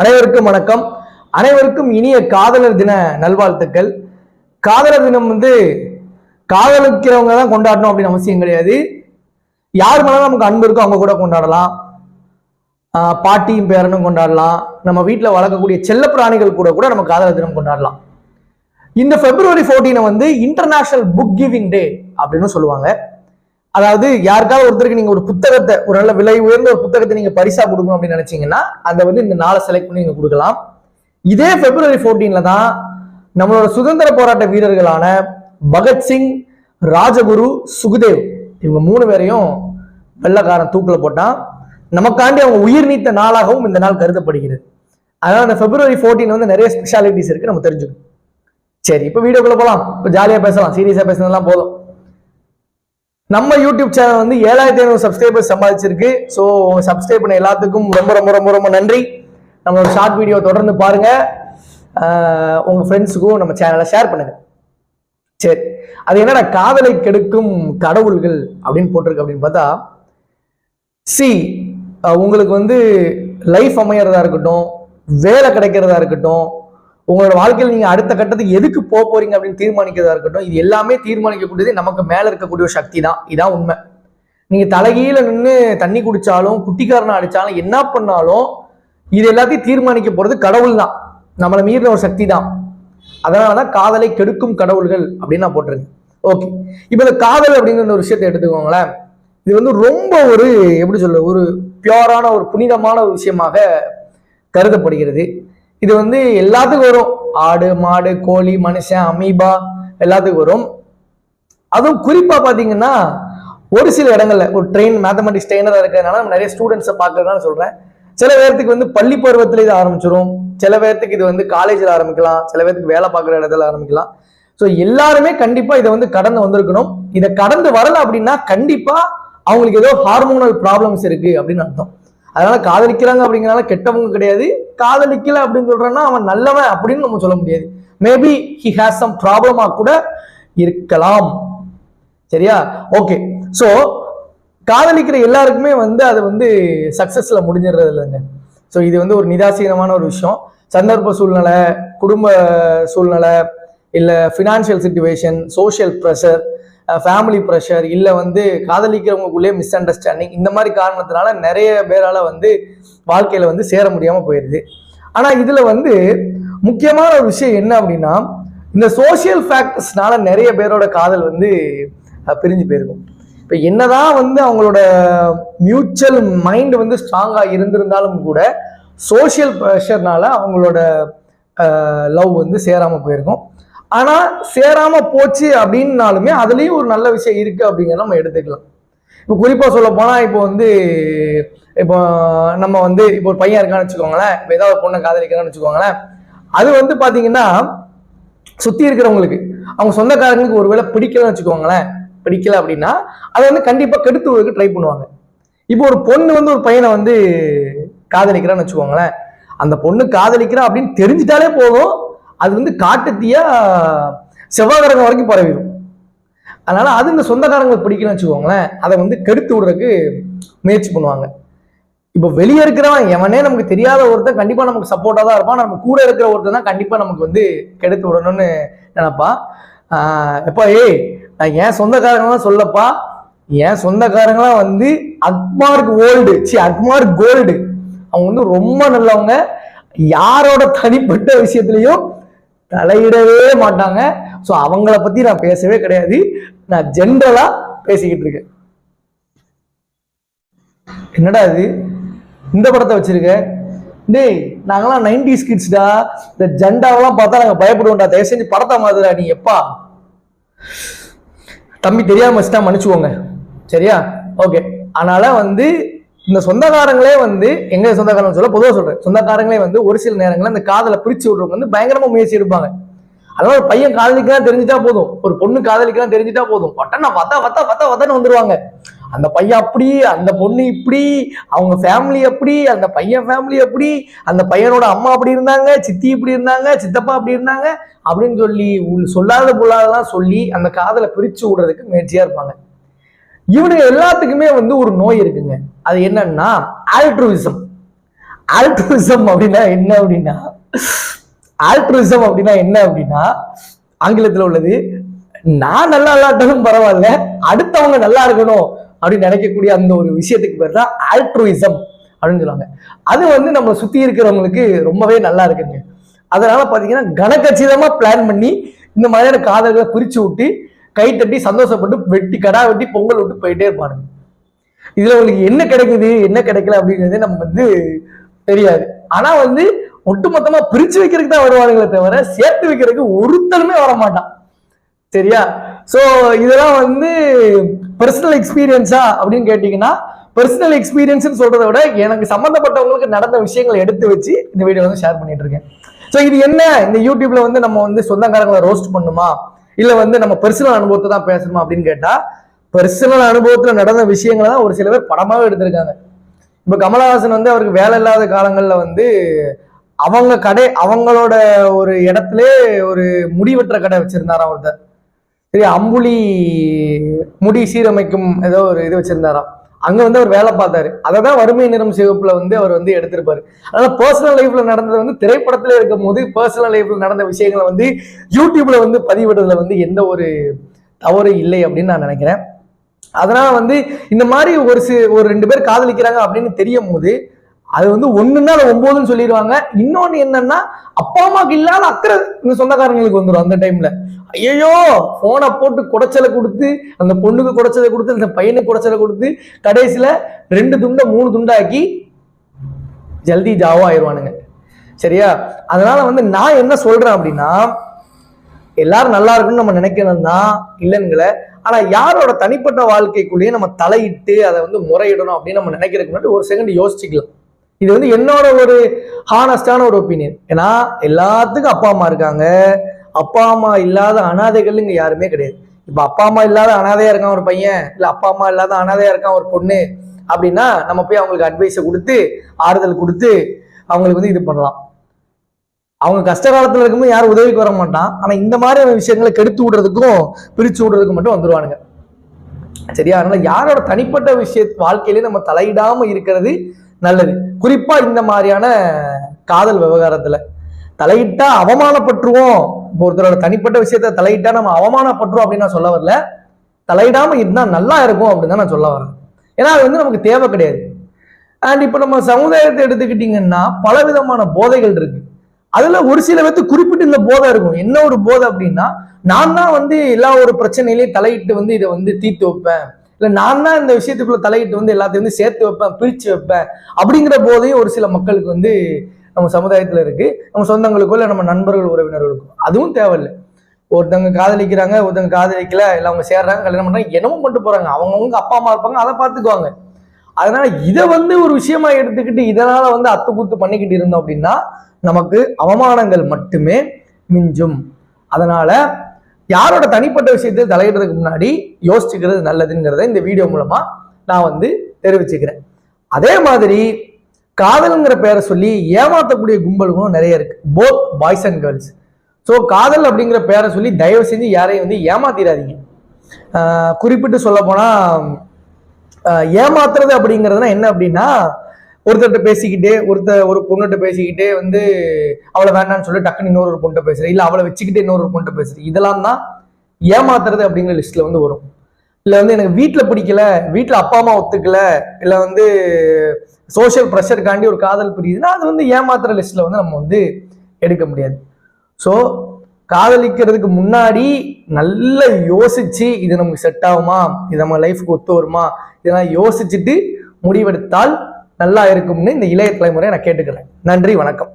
அனைவருக்கும் வணக்கம். அனைவருக்கும் இனிய காதலர் தின நல்வாழ்த்துக்கள். காதலர் தினம் வந்து காதலிக்கிறவங்க தான் கொண்டாடணும் அப்படின்னு அவசியம் கிடையாது. யார் மேலே நமக்கு அன்பு இருக்கோ அவங்க கூட கொண்டாடலாம். பாட்டியும் பேரனும் கொண்டாடலாம். நம்ம வீட்டில் வளர்க்கக்கூடிய செல்ல பிராணிகள் கூட கூட நம்ம காதலர் தினம் கொண்டாடலாம். இந்த பிப்ரவரி 14 வந்து இன்டர்நேஷனல் புக் கிவிங் டே அப்படின்னு சொல்லுவாங்க. அதாவது யாருக்காவது ஒருத்தருக்கு நீங்க ஒரு புத்தகத்தை ஒரு நல்ல விலை உயர்ந்த ஒரு புத்தகத்தை நீங்க பரிசா கொடுக்கணும் அப்படின்னு நினைச்சீங்கன்னா அதை வந்து இந்த நாளை செலக்ட் பண்ணி நீங்க கொடுக்கலாம். இதே பிப்ரவரி 14ல தான் நம்மளோட சுதந்திர போராட்ட வீரர்களான பகத்சிங் ராஜகுரு சுகுதேவ் இவங்க மூணு பேரையும் வெள்ளக்காரன் தூக்கில் போட்டான். நமக்காண்டி அவங்க உயிர் நீத்த நாளாகவும் இந்த நாள் கருதப்படுகிறது. அதனால அந்த பிப்ரவரி 14 வந்து நிறைய ஸ்பெஷாலிட்டிஸ் இருக்கு நம்ம தெரிஞ்சுக்கணும். சரி இப்போ வீடியோக்குள்ள போகலாம் இப்போ ஜாலியாக பேசலாம் சீரியஸாக பேசுனதெல்லாம் போதும். நம்ம யூடியூப் சேனல் வந்து ஏழாயிரத்தி ஐநூறு சப்ஸ்கிரைபர்ஸ் சம்பாதிச்சிருக்கு. ஸோ சப்ஸ்கிரைப் பண்ண எல்லாத்துக்கும் ரொம்ப ரொம்ப ரொம்ப ரொம்ப நன்றி. நம்மளோட ஷார்ட் வீடியோ தொடர்ந்து பாருங்க. உங்கள் உங்க ஃப்ரெண்ட்ஸுக்கும் நம்ம சேனலை ஷேர் பண்ணுங்க. சரி. அது என்னடா காதலை கெடுக்கும் கடவுள்கள் அப்படின்னு போட்டிருக்கு அப்படின்னு பார்த்தா சி உங்களுக்கு வந்து லைஃப் அமையறதா இருக்கட்டும் வேலை கிடைக்கிறதா இருக்கட்டும் உங்களோட வாழ்க்கையில் நீங்க அடுத்த கட்டத்துக்கு எதுக்கு போக போறீங்க அப்படின்னு தீர்மானிக்கிறதா இருக்கட்டும் இது எல்லாமே தீர்மானிக்கக்கூடியது நமக்கு மேல இருக்கக்கூடிய ஒரு சக்தி தான். இதான் உண்மை. நீங்க தலைகீழ நின்று தண்ணி குடிச்சாலும் குட்டிக்காரனை அடிச்சாலும் என்ன பண்ணாலும் இது எல்லாத்தையும் தீர்மானிக்க போறது கடவுள் தான். நம்மளை மீறின ஒரு சக்தி தான். அதனாலதான் காதலை கெடுக்கும் கடவுள்கள் அப்படின்னு நான் போட்டிருக்கேன். ஓகே. இப்போ இந்த காதல் அப்படிங்கிற ஒரு விஷயத்தை எடுத்துக்கோங்களேன். இது வந்து ரொம்ப ஒரு எப்படி சொல்ல ஒரு பியோரான ஒரு புனிதமான ஒரு விஷயமாக கருதப்படுகிறது. இது வந்து எல்லாத்துக்கும் வரும். ஆடு மாடு கோழி மனுஷன் அமீபா எல்லாத்துக்கும் வரும். அதுவும் குறிப்பா பாத்தீங்கன்னா ஒரு சில இடங்கள்ல ஒரு ட்ரெயின் மேத்தமெட்டிக்ஸ் ட்ரெயினரா இருக்கிறதுனால நம்ம நிறைய ஸ்டூடெண்ட்ஸை பார்க்கறதுனால சொல்றேன். சில பேர்த்துக்கு வந்து பள்ளி பருவத்துல இது ஆரம்பிச்சிரும். சில பேர்த்துக்கு இது வந்து காலேஜில் ஆரம்பிக்கலாம். சில பேர்த்துக்கு வேலை பார்க்குற இடத்துல ஆரம்பிக்கலாம். ஸோ எல்லாருமே கண்டிப்பா இதை வந்து கடந்து வந்திருக்கணும். இதை கடந்து வரல அப்படின்னா கண்டிப்பா அவங்களுக்கு ஏதோ ஹார்மோனல் ப்ராப்ளம்ஸ் இருக்கு அப்படின்னு அர்த்தம். அதனால காதலிக்கிறாங்க அப்படிங்கிறனால கெட்டவங்க கிடையாது. காதலிக்கல அப்படின்னு சொல்றேன்னா அவன் நல்லவன் அப்படின்னு நம்ம சொல்ல முடியாது. மேபி ஹி ஹேஸ் சம் ப்ராப்ளமா கூட இருக்கலாம். சரியா? ஓகே ஸோ காதலிக்கிற எல்லாருக்குமே வந்து அது வந்து சக்சஸ்ல முடிஞ்சிடுறது இல்லைங்க. ஸோ இது வந்து ஒரு நிதாசீனமான ஒரு விஷயம். சந்தர்ப்ப சூழ்நிலை குடும்ப சூழ்நிலை இல்லை financial situation social pressure family pressure இல்லை வந்து காதலிக்கிறவங்களுக்குள்ளே மிஸ் அண்டர்ஸ்டாண்டிங் இந்த மாதிரி காரணத்தினால நிறைய பேரால் வந்து வாழ்க்கையில் வந்து சேர முடியாமல் போயிடுது ஆனால் இதில் வந்து முக்கியமான ஒரு விஷயம் என்ன அப்படின்னா இந்த சோஷியல் ஃபேக்டர்ஸ்னால நிறைய பேரோட காதல் வந்து பிரிஞ்சு போயிருக்கும். இப்போ என்னதான் வந்து அவங்களோட மியூச்சுவல் மைண்ட் வந்து ஸ்ட்ராங்காக இருந்திருந்தாலும் கூட சோஷியல் ப்ரெஷர்னால அவங்களோட லவ் வந்து சேராமல் போயிருக்கும். ஆனால் சேராமல் போச்சு அப்படின்னாலுமே அதுலேயும் ஒரு நல்ல விஷயம் இருக்குது அப்படிங்கிறத நம்ம எடுத்துக்கலாம். இப்போ குறிப்பாக சொல்ல போனால் இப்போ வந்து இப்போ நம்ம வந்து இப்போ ஒரு பையன் இருக்கான்னு வச்சுக்கோங்களேன். இப்போ ஏதாவது ஒரு பொண்ணை காதலிக்கிறான்னு வச்சுக்கோங்களேன். அது வந்து பார்த்தீங்கன்னா சுற்றி இருக்கிறவங்களுக்கு அவங்க சொந்தக்காரங்களுக்கு ஒருவேளை பிடிக்கலன்னு வச்சுக்கோங்களேன். பிடிக்கல அப்படின்னா அதை வந்து கண்டிப்பாக கெடுத்துவதற்கு ட்ரை பண்ணுவாங்க. இப்போ ஒரு பொண்ணு வந்து ஒரு பையனை வந்து காதலிக்கிறான்னு வச்சுக்கோங்களேன். அந்த பொண்ணு காதலிக்கிறா அப்படின்னு தெரிஞ்சிட்டாலே போதும். அது வந்து காட்டுத்தீயா செவ்வாய்க்கிரகம் வரைக்கும் பரவிடும். அதனால அது இந்த சொந்தக்காரங்களுக்கு பிடிக்கலன்னு வச்சுக்கோங்களேன். அதை வந்து கெடுத்து விடுறதுக்கு முயற்சி பண்ணுவாங்க. இப்போ வெளியே இருக்கிறவன் எவனே நமக்கு தெரியாத ஒருத்தன் கண்டிப்பாக நமக்கு சப்போர்ட்டாக தான் இருப்பான். நம்ம கூட இருக்கிற ஒருத்தன் தான் கண்டிப்பாக நமக்கு வந்து கெடுத்து விடணும்னு நினப்பான் எப்போ எப்பா ஏய் நான் என் சொந்தக்காரங்களாம் சொல்லப்பா. என் சொந்தக்காரங்களாம் வந்து Agmark old C Agmark gold அவங்க வந்து ரொம்ப நல்லவங்க. யாரோட தனிப்பட்ட விஷயத்துலையும் தலையிடவே மாட்டாங்க. ஸோ அவங்கள பத்தி நான் பேசவே கிடையாது. நான் ஜென்ரலா பேசிக்கிட்டு இருக்கேன். என்னடா இது? இந்த படத்தை வச்சிருக்க? டேய் நாங்களாம் நைன்டி கிட்ஸ்டா இந்த ஜெண்டாவெல்லாம் பார்த்தா நாங்கள் பயப்படுவோம்டா. தயவு செஞ்சு படத்தை மாதிரிடா நீ எப்பா? தம்பி தெரியாம வச்சுட்டா மன்னிச்சுக்கோங்க. சரியா? ஓகே அதனால வந்து இந்த சொந்தக்காரங்களே வந்து எங்க சொந்தக்காரங்க சொல்ல பொதுவாக சொல்றேன். சொந்தக்காரங்களே வந்து ஒரு சில நேரங்களில் அந்த காதலை பிரிச்சு விடுறவங்க வந்து பயங்கரமா முயற்சி எடுப்பாங்க. அதனால ஒரு பையன் காதலிக்கலாம் தெரிஞ்சுட்டா போதும். ஒரு பொண்ணு காதலிக்கலாம் தெரிஞ்சுட்டா போதும். பட்டனா வத்தா வத்தா வத்தா வத்தான்னு வந்துருவாங்க. அந்த பையன் அப்படி அந்த பொண்ணு இப்படி அவங்க ஃபேமிலி அப்படி அந்த பையன் ஃபேமிலி அப்படி அந்த பையனோட அம்மா அப்படி இருந்தாங்க சித்தி இப்படி இருந்தாங்க சித்தப்பா அப்படி இருந்தாங்க அப்படின்னு சொல்லி உள் சொல்லாத பொல்லாததான் சொல்லி அந்த காதலை பிரிச்சு விடுறதுக்கு முயற்சியா இருப்பாங்க. இவனுங்க எல்லாத்துக்குமே வந்து ஒரு நோய் இருக்குங்க. அது என்னன்னா ஆல்ட்ருவிசம் ஆல்ட்ரிசம் அப்படின்னா என்ன அப்படின்னா ஆல்ட்ருவிசம் அப்படின்னா என்ன அப்படின்னா ஆங்கிலத்தில் உள்ளது நான் நல்லா இல்லாட்டாலும் பரவாயில்ல அடுத்தவங்க நல்லா இருக்கணும் அப்படின்னு நினைக்கக்கூடிய அந்த ஒரு விஷயத்துக்கு பேர் தான் ஆல்ட்ருயிசம் அப்படின்னு சொல்லுவாங்க. அது வந்து நம்ம சுத்தி இருக்கிறவங்களுக்கு ரொம்பவே நல்லா இருக்குங்க. அதனால பாத்தீங்கன்னா கனகச்சிதமா பிளான் பண்ணி இந்த மாதிரியான காதல்களை பிரிச்சு விட்டு கை தட்டி சந்தோஷப்பட்டு வெட்டி கடா வெட்டி பொங்கல் விட்டு போயிட்டே இருப்பானுங்க. இதுல உங்களுக்கு என்ன கிடைக்குது என்ன கிடைக்கல அப்படிங்கிறது நம்ம வந்து தெரியாது. ஆனா வந்து ஒட்டுமொத்தமா பிரிச்சு வைக்கிறதுக்கு தான் வருவானுங்களே தவிர சேர்த்து வைக்கிறதுக்கு ஒருத்தருமே வர மாட்டான் சரியா? சோ இதெல்லாம் வந்து பர்சனல் எக்ஸ்பீரியன்ஸா அப்படின்னு கேட்டீங்கன்னா பர்சனல் எக்ஸ்பீரியன்ஸ் சொல்றதை விட எனக்கு சம்பந்தப்பட்டவங்களுக்கு நடந்த விஷயங்களை எடுத்து வச்சு இந்த வீடியோ வந்து ஷேர் பண்ணிட்டு இருக்கேன். சோ இது என்ன? இந்த யூடியூப்ல வந்து நம்ம வந்து சொந்தக்காரங்களை ரோஸ்ட் பண்ணுமா? இல்ல வந்து நம்ம பர்சனல் அனுபவத்தை தான் பேசணுமா அப்படின்னு கேட்டா பர்சனல் அனுபவத்துல நடந்த விஷயங்களை தான் ஒரு சில பேர் படமாவே எடுத்திருக்காங்க. இப்ப கமலஹாசன் வந்து அவருக்கு வேலை இல்லாத காலங்கள்ல வந்து அவங்க கடை அவங்களோட ஒரு இடத்துல ஒரு முடிவற்ற கடை வச்சிருந்தாராம் ஒருத்தர் சரி அம்புலி முடி சீரமைக்கும் ஏதோ ஒரு இது வச்சிருந்தாராம். அங்க வந்து அவர் வேலை பார்த்தாரு. அதை தான் வறுமை நிறம் சிவப்புல வந்து அவர் வந்து எடுத்திருப்பாரு. அதனால பர்சனல் லைஃப்ல நடந்தது வந்து திரைப்படத்துல இருக்கும் போது பர்சனல் லைஃப்ல நடந்த விஷயங்களை வந்து யூடியூப்ல வந்து பதிவிடுறதுல வந்து எந்த ஒரு தவறு இல்லை அப்படின்னு நான் நினைக்கிறேன். அதனால வந்து இந்த மாதிரி ஒரு சி ஒரு ரெண்டு பேர் காதலிக்கிறாங்க அப்படின்னு தெரியும் போது அது வந்து ஒண்ணுன்னா அது ஒன்பதுன்னு சொல்லிடுவாங்க. இன்னொன்னு என்னன்னா அப்பா அம்மாவுக்கு இல்லாத அக்கறை இந்த சொந்தக்காரங்களுக்கு வந்துடும் அந்த டைம்ல ஐயோ போனை போட்டு குடைச்சலை கொடுத்து அந்த பொண்ணுக்கு குடைச்சலை கொடுத்து அந்த பையனுக்கு குடைச்சலை கொடுத்து கடைசியில ரெண்டு துண்டை மூணு துண்டாக்கி ஜல்தி ஜாவா ஆயிடுவானுங்க. சரியா? அதனால வந்து நான் என்ன சொல்றேன் அப்படின்னா எல்லாரும் நல்லா இருக்குன்னு நம்ம நினைக்கணும் தான் இல்லைங்கள ஆனா யாரோட தனிப்பட்ட வாழ்க்கைக்குள்ளேயே நம்ம தலையிட்டு அதை வந்து முறையிடணும் அப்படின்னு நம்ம நினைக்கிறதுக்கு முன்னாடி ஒரு செகண்ட் யோசிச்சுக்கலாம். இது வந்து என்னோட ஒரு ஹானஸ்டான ஒரு ஒப்பீனியன் ஏன்னா எல்லாத்துக்கும் அப்பா அம்மா இருக்காங்க. அப்பா அம்மா இல்லாத அனாதைகள் இங்கே யாருமே கிடையாது. இப்போ அப்பா அம்மா இல்லாத அனாதையா இருக்கான் ஒரு பையன் இல்லை அப்பா அம்மா இல்லாத அனாதையா இருக்கான் ஒரு பொண்ணு அப்படின்னா நம்ம போய் அவங்களுக்கு அட்வைஸை கொடுத்து ஆறுதல் கொடுத்து அவங்களுக்கு வந்து இது பண்ணலாம். அவங்க கஷ்ட காலத்தில் இருக்கும்போது யாரும் உதவிக்கு வர மாட்டான். ஆனால் இந்த மாதிரி விஷயங்களை கெடுத்து விடுறதுக்கும் பிரிச்சு விடுறதுக்கும் மட்டும் வந்துடுவானுங்க சரியா? அதனால யாரோட தனிப்பட்ட விஷய வாழ்க்கையிலேயே நம்ம தலையிடாமல் இருக்கிறது நல்லது. குறிப்பா இந்த மாதிரியான காதல் விவகாரத்துல தலையிட்டா அவமானப்பட்டுருவோம். இப்போ ஒருத்தரோட தனிப்பட்ட விஷயத்த தலையிட்டா நம்ம அவமானப்பட்டுருவோம் அப்படின்னு நான் சொல்ல வரல. தலையிடாம இருந்தா நல்லா இருக்கும் அப்படின்னு தான் நான் சொல்ல வரேன். ஏன்னா அது வந்து நமக்கு தேவை கிடையாது. அண்ட் இப்போ நம்ம சமுதாயத்தை எடுத்துக்கிட்டீங்கன்னா பல விதமான போதைகள் இருக்கு. அதுல ஒரு சில பேர்த்து குறிப்பிட்டு இந்த போதை இருக்கும். என்ன ஒரு போதை அப்படின்னா நான் தான் வந்து எல்லா ஒரு பிரச்சனையிலையும் தலையிட்டு வந்து இதை வந்து தீர்த்து வைப்பேன். இல்லை நான் தான் இந்த விஷயத்துக்குள்ள தலையிட்டு வந்து எல்லாத்தையும் வந்து சேர்த்து வைப்பேன் பிரித்து வைப்பேன் அப்படிங்கிற போதையும் ஒரு சில மக்களுக்கு வந்து நம்ம சமுதாயத்தில் இருக்கு. நம்ம சொந்தங்களுக்கோ இல்லை நம்ம நண்பர்கள் உறவினர்களுக்கோ. அதுவும் தேவையில்லை. ஒருத்தவங்க காதலிக்கிறாங்க ஒருத்தவங்க காதலிக்கல இல்லை அவங்க சேர்றாங்க கல்யாணம் பண்ணுறாங்க என்னமோ பண்ணிட்டு போறாங்க. அவங்கவுங்க அப்பா அம்மா இருப்பாங்க அதை பார்த்துக்குவாங்க. அதனால இதை வந்து ஒரு விஷயமா எடுத்துக்கிட்டு இதனால வந்து அத்து குத்து பண்ணிக்கிட்டு இருந்தோம் அப்படின்னா நமக்கு அவமானங்கள் மட்டுமே மிஞ்சும். அதனால யாரோட தனிப்பட்ட விஷயத்தை தலையிடுறதுக்கு முன்னாடி யோசிச்சுக்கிறது நல்லதுங்கிறத இந்த வீடியோ மூலமா நான் வந்து தெரிவிச்சுக்கிறேன். அதே மாதிரி காதல்ங்கிற பேரை சொல்லி ஏமாத்தக்கூடிய கும்பல்களும் நிறைய இருக்கு. Both boys and girls so காதல் அப்படிங்கிற பேரை சொல்லி தயவு செஞ்சு யாரையும் வந்து ஏமாத்திடாதீங்க குறிப்பிட்டு சொல்ல போனா ஏமாத்துறது அப்படிங்கிறதுனா என்ன அப்படின்னா ஒருத்தர்கிட்ட பேசிக்கிட்டே ஒருத்தர் ஒரு பொண்ணுகிட்ட பேசிக்கிட்டே வந்து அவளை வேண்டாம்னு சொல்லி டக்குன்னு இன்னொரு ஒரு பொண்ணை பேசுறது இல்லை அவளை வச்சுக்கிட்டு இன்னொரு ஒரு பொண்ணை இதெல்லாம் தான் ஏமாத்துறது அப்படிங்கிற லிஸ்ட்ல வந்து வரும். இல்லை வந்து எனக்கு வீட்டில் பிடிக்கல வீட்டில் அப்பா அம்மா ஒத்துக்கல இல்லை வந்து சோஷியல் ப்ரெஷருக்காண்டி ஒரு காதல் புரியுதுன்னா அது வந்து ஏமாத்துற லிஸ்ட்ல வந்து நம்ம வந்து எடுக்க முடியாது. ஸோ காதலிக்கிறதுக்கு முன்னாடி நல்லா யோசிச்சு இது நமக்கு செட் ஆகுமா? இது நம்ம லைஃப்க்கு ஒத்து வருமா? இதெல்லாம் யோசிச்சுட்டு முடிவெடுத்தால் நல்லா இருக்கும்னு இந்த இளைய தலைமுறை நான் கேட்டுக்கிறேன். நன்றி வணக்கம்.